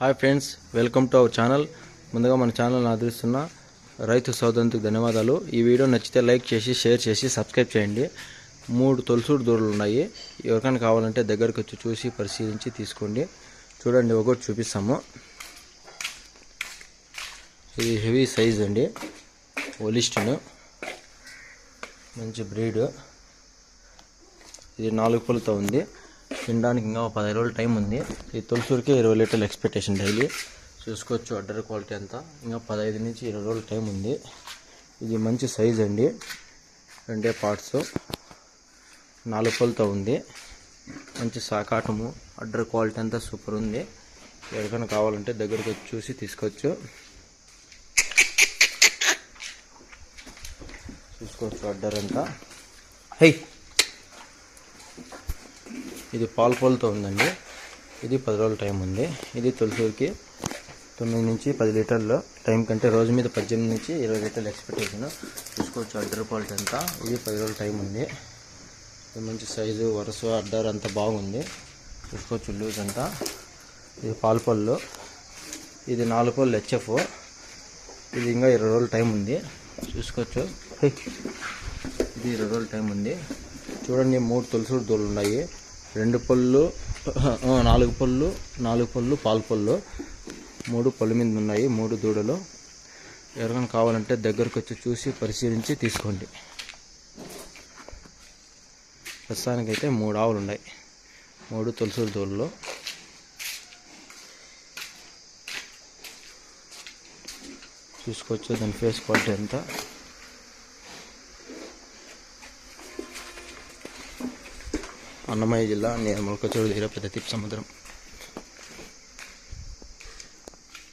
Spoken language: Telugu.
Hi friends welcome to our channel ముందుగా మన ఛానల్ని ఆదరిస్తున్న రైతు సోదరులకు ధన్యవాదాలు. ఈ వీడియో నచ్చితే లైక్ చేసి షేర్ చేసి సబ్స్క్రైబ్ చేయండి. మూడు తొలసూడు దూడలు ఉన్నాయి. ఎవరికైనా కావాలంటే దగ్గరకు వచ్చి చూసి పరిశీలించి తీసుకోండి. చూడండి ఒకటి చూపిస్తాము. ఇది హెవీ సైజ్ అండి. ఒలిస్టిన్ మంచి బ్రీడ్. ఇది నాలుగు పూలతో ఉంది. తినడానికి ఇంకా ఒక పదిహేను రోజులు టైం ఉంది. ఈ తొలసూరికి ఇరవై లీటర్లు ఎక్స్పెక్టేషన్ డైలీ చూసుకోవచ్చు అడ్డర్ క్వాలిటీ అంతా. ఇంకా పదహైదు నుంచి ఇరవై రోజులు టైం ఉంది. ఇది మంచి సైజ్ అండి. రెండే పార్ట్స్ నాలుగు పూలతో ఉంది. మంచి సాకాటము. అడ్డర్ క్వాలిటీ అంతా సూపర్ ఉంది. ఎవరికైనా కావాలంటే దగ్గరకు వచ్చి చూసి తీసుకోవచ్చు. చూసుకోవచ్చు అడ్డర్ అంతా. హై! ఇది పాలు పాలతో ఉందండి. ఇది పది రోజుల టైం ఉంది. ఇది తులసూరికి తొమ్మిది నుంచి పది లీటర్లు టైం కంటే రోజు మీద పద్దెనిమిది నుంచి ఇరవై లీటర్లు ఎక్స్పెక్టేషన్ చూసుకోవచ్చు అడ్డర్ క్వాలిటీ అంతా. ఇది పది రోజుల టైం ఉంది. ఇది మంచి సైజు వరుస అడ్డర్ అంతా బాగుంది. చూసుకోవచ్చు లూజ్ అంతా. ఇది పాలు పళ్ళు ఇది నాలుగు పళ్ళు హెచ్ఎఫ్. ఇది ఇంకా ఇరవై రోజుల టైం ఉంది. చూసుకోవచ్చు. ఇది ఇరవై రోజుల టైం ఉంది. చూడండి మూడు తులసూరు దూడలు ఉన్నాయి. రెండు పళ్ళు నాలుగు పళ్ళు నాలుగు పళ్ళు పాలు పళ్ళు. మూడు పళ్ళు మీద ఉన్నాయి మూడు దూడలు. ఎవరికైనా కావాలంటే దగ్గరకు వచ్చి చూసి పరిశీలించి తీసుకోండి. ప్రస్తుతానికైతే మూడు ఆవులు ఉన్నాయి. మూడు తులసి దూడలు. చూసుకోవచ్చు దాని ఫేస్ క్వాలిటీ అంతా అన్నమయ్య జిల్లా నేను మొలకచూరు దగ్గర పెద్ద తిప్పు సముద్రం.